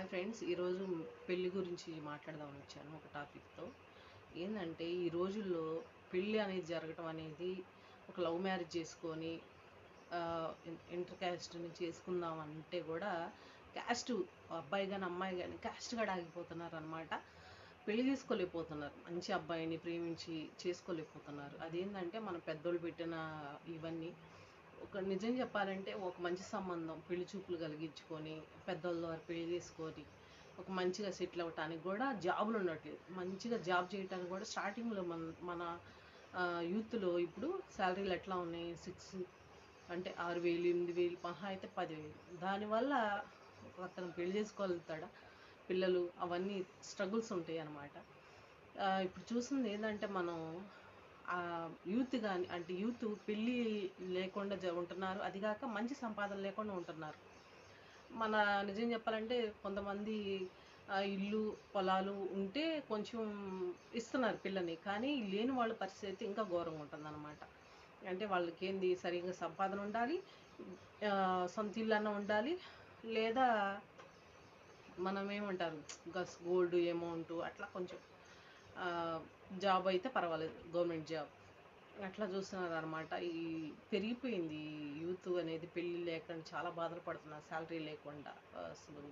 Hi friends ఈరోజు పెళ్ళి గురించి మాట్లాడదామని వచ్చాను ఒక టాపిక్తో. ఏంటంటే ఈ రోజుల్లో పెళ్ళి అనేది జరగటం అనేది ఒక లవ్ మ్యారేజ్ చేసుకొని ఇంటర్ క్యాస్ట్ని చేసుకుందాం అంటే కూడా క్యాస్ట్ అబ్బాయి కానీ అమ్మాయి కానీ క్యాస్ట్ కూడా ఆగిపోతున్నారు అనమాట పెళ్ళి చేసుకోలేకపోతున్నారు. మంచి అబ్బాయిని ప్రేమించి చేసుకోలేకపోతున్నారు. అదేంటంటే మన పెద్దోళ్ళు పెట్టిన ఇవన్నీ ఒక నిజం చెప్పాలంటే ఒక మంచి సంబంధం పెళ్ళి చూపులు కలిగించుకొని పెద్దోళ్ళ ద్వారా పెళ్ళి చేసుకొని ఒక మంచిగా సెటిల్ అవ్వటానికి కూడా జాబులు ఉండట్లేదు మంచిగా జాబ్ చేయడానికి కూడా స్టార్టింగ్లో మన మన యూత్లో ఇప్పుడు శాలరీలు ఎట్లా ఉన్నాయి? సిక్స్ అంటే ఆరు వేలు ఎనిమిది వేలు మహా అయితే పదివేలు. దానివల్ల అతను పెళ్ళి చేసుకోగలుగుతాడా? పిల్లలు అవన్నీ స్ట్రగుల్స్ ఉంటాయి అన్నమాట ఇప్పుడు చూసింది ఏంటంటే మనం యూత్ కానీ అంటే యూత్ పెళ్ళి లేకుండా జ- ఉంటున్నారు. అది కాక మంచి సంపాదన లేకుండా ఉంటున్నారు. మన నిజం చెప్పాలంటే కొంతమంది ఇల్లు పొలాలు ఉంటే కొంచెం ఇస్తున్నారు పిల్లని. కానీ లేని వాళ్ళ పరిస్థితి అయితే ఇంకా ఘోరంగా ఉంటుంది అంటే వాళ్ళకి ఏంది సరిగ్గా సంపాదన ఉండాలి సొంత ఇల్లు అన్న ఉండాలి లేదా మనం ఏమంటారు గస్ గోల్డ్ అమౌంట్ అట్లా కొంచెం జాబ్ అయితే పర్వాలేదు గవర్నమెంట్ జాబ్. అట్లా చూస్తున్నారు అనమాట ఈ పెరిగిపోయింది ఈ యూత్ అనేది పెళ్ళి లేకుండా చాలా బాధలు పడుతున్నారు శాలరీ లేకుండా అసలు